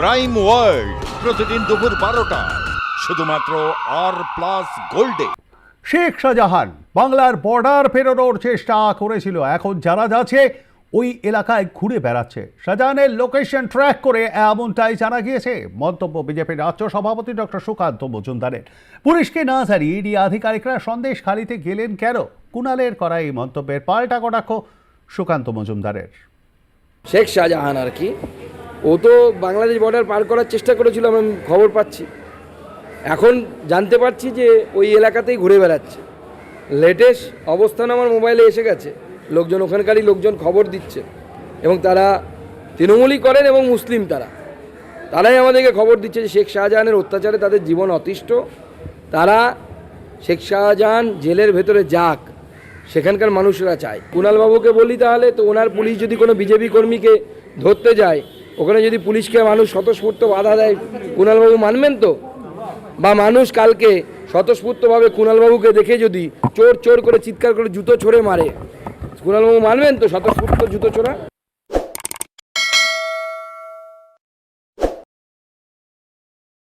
Crime world প্রতিদিন দুপুর বারোটা। শুধুমাত্র আর প্লাস গোল্ডে শেখ শাহজাহান বাংলার বর্ডার পেরোনোর চেষ্টা করেছিল। এখন যারা যাচ্ছে ওই এলাকায় ঘুরে বেড়াচ্ছে। শাহজাহানের লোকেশন ট্র্যাক করে এমনটাই জানা গিয়েছে। মন্তব্য বিজেপির রাজ্য সভাপতি ডক্টর সুকান্ত মজুমদারের। পুলিশকে না জানিয়ে ইডি আধিকারিকরা সন্দেশ খালিতে গেলেন কেন? কুণালের করা এই মন্তব্যের পাল্টা কটাক্ষ সুকান্ত মজুমদারের। শেখ শাহজাহান আর কি ও তো বাংলাদেশ বর্ডার পার করার চেষ্টা করেছিল আমি খবর পাচ্ছি। এখন জানতে পারছি যে ওই এলাকাতেই ঘুরে বেড়াচ্ছে। লেটেস্ট অবস্থান আমার মোবাইলে এসে গেছে। লোকজন ওখানকারই লোকজন খবর দিচ্ছে। এবং তারা তৃণমূলই করেন এবং মুসলিম তারা। তারাই আমাদেরকে খবর দিচ্ছে যে শেখ শাহজাহানের অত্যাচারে তাদের জীবন অতিষ্ঠ। তারা শেখ শাহজাহান জেলের ভেতরে যাক, সেখানকার মানুষরা চায়। কুণালবাবুকে বলি তাহলে তো ওনার পুলিশ যদি কোনো বিজেপি কর্মীকে ধরতে যায় ওখানে যদি পুলিশকে মানুষ স্বতঃস্ফূর্ত বাধা দেয়, কুণালবাবু মানবেন তো? বা মানুষ কালকে স্বতঃস্ফূর্তভাবে কুণালবাবুকে দেখে যদি চোর চোর করে চিৎকার করে জুতো ছড়ে মারে, কুণালবাবু মানবেন তো স্বতঃস্ফূর্ত জুতো ছোড়া?